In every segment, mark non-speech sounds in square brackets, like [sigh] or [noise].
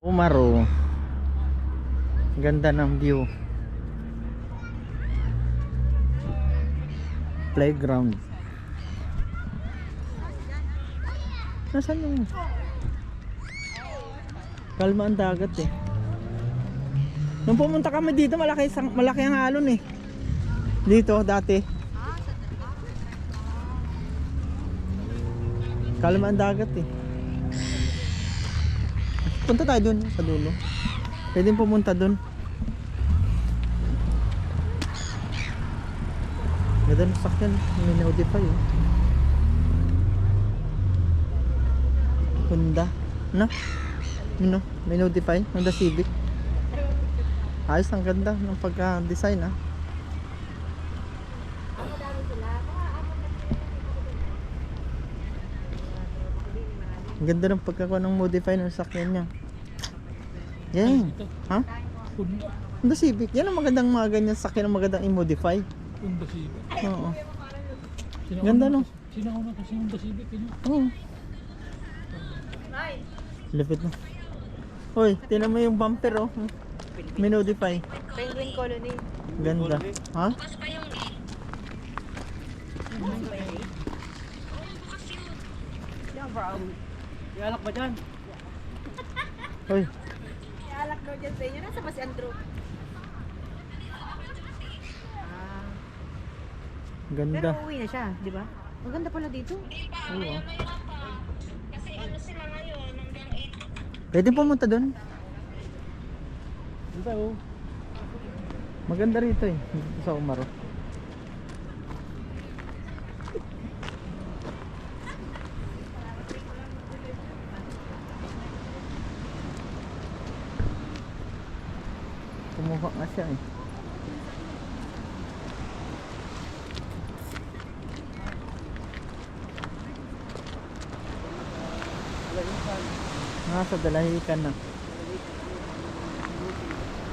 Umaro. Ganda ng view. Playground. Nasaan yung Kalma ang dagat eh. Nung pumunta kami dito, malaki, sang- malaki ang alon eh. Dito, dati. Kalma ang dagat eh. Punta tayo dun sa dulo. Pwede pumunta dun. Ganda ng sakyan. May modify oh. Honda. Na? Ano? May modify? Honda Civic. Ayos ang ganda ng pagka-design ah. Ang ganda ng pagkakuha ng modify ng sakyan niya. Yan. Ha? Honda. Civic. Yan ang magandang mga ganyan sakyan ang magandang i-modify. Honda Civic. Oo. Sinauna- Ganda, no? Sinauna kasi Honda Civic. Yun. Oo. Lapit na. Hoy, tinan mo yung bumper oh. May modify. Penguin Colony. Ganda. Ha? Yung brown. Ialak ba dyan? Hoy, Ialak daw dyan sa inyo. Nasa ba si Andrew? Ah, pero ganda. uuwi na siya, di ba? Ang ganda pala dito. Oo. ah. Pwede pumunta doon. Dito oh. Maganda rito eh. Sa Umaro. Kumuha nga siya eh. Nasa dalahikan na.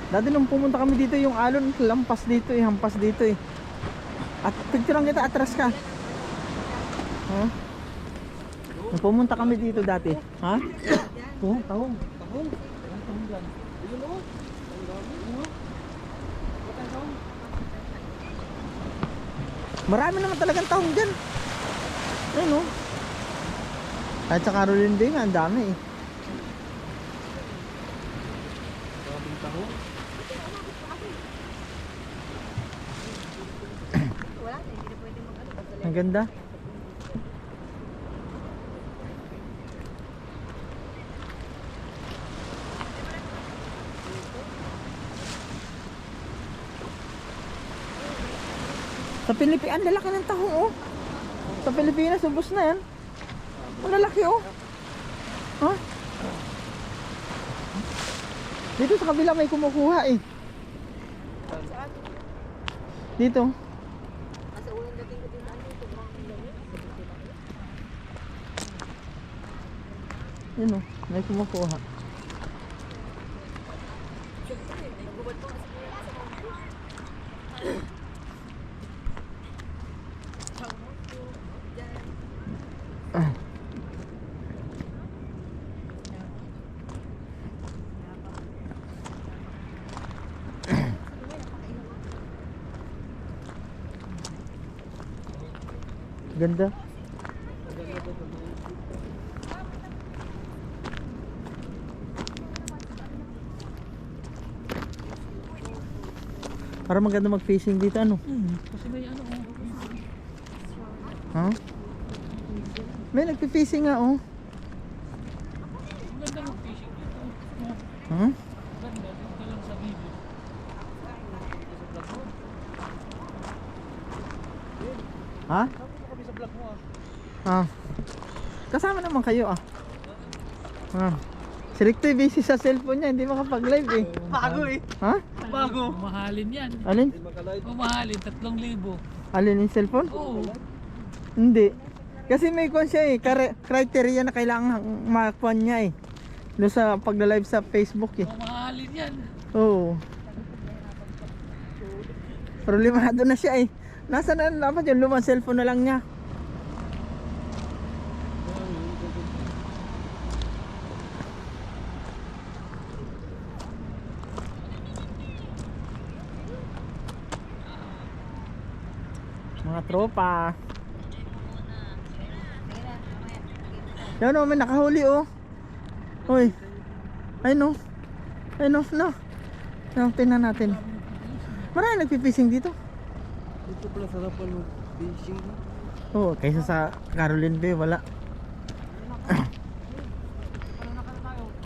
Dati nung pumunta kami dito yung alon, lampas dito eh, hampas dito eh. At picturean kita, atras ka. Ha? Nung pumunta kami dito dati. Ha? Oo, [coughs] tahong. Tahong. Marami naman talagang tahong dyan. Ayun oh. Kahit sa Caroline Bay nga, ang dami eh. Mag-ano. Basta Ang ganda. Sa Pilipinas, ang lalaki ng tahong oh. Sa Pilipinas, ubos na yan. Ang lalaki oh. Ha? Dito sa kabila may kumukuha eh. Saan? Dito. Kasi unang dating ko dito, ano, lamig. Yun oh, may kumukuha. Siyempre, nagubad pa kasi kuya sa mga Ah. Ganda. Para maganda mag-fishing dito ano? Hmm. Kasi may ano oh. Ha? May nagpi-fishing nga oh. Ang ganda ng fishing dito. Oh, Ha? Dito lang sa video. Ha? Sabi ko kami sa vlog mo ah. Ah. Kasama naman kayo ah. Ah. Toy busy sa cellphone niya, hindi makapag-live eh. [laughs] Bago eh. Ha? Bago. Mahalin yan. Alin? Mamahalin. Tatlong libo. Alin yung cellphone? Oo. Hindi. Kasi may kon siya eh, kare- criteria na kailangan makakuha niya eh. Doon sa pagla-live sa Facebook eh. Mamahalin yan. Oo. Problemado na siya eh. Nasa na dapat yung lumang cellphone na lang niya. Mga tropa. Yan o, may nakahuli oh. Uy. Ay no. Ay no, no. Yan, tingnan natin. Marami nagpipishing dito. Ito pala sarapan ng fishing. Oo, kaysa sa Caroline Bay, wala.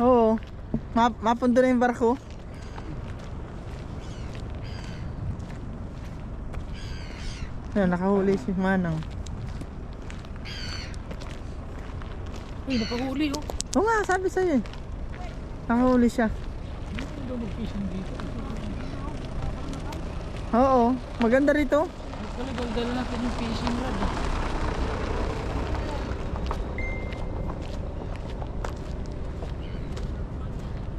Oo. Ma mapundo na yung barko. Yan, nakahuli si Manang. Uy, nakahuli oh. Oo nga, sabi sa'yo eh. Nakahuli siya. Hindi daw mag-fishing dito. Oo, maganda rito. Talagang dala natin yung fishing rod. eh.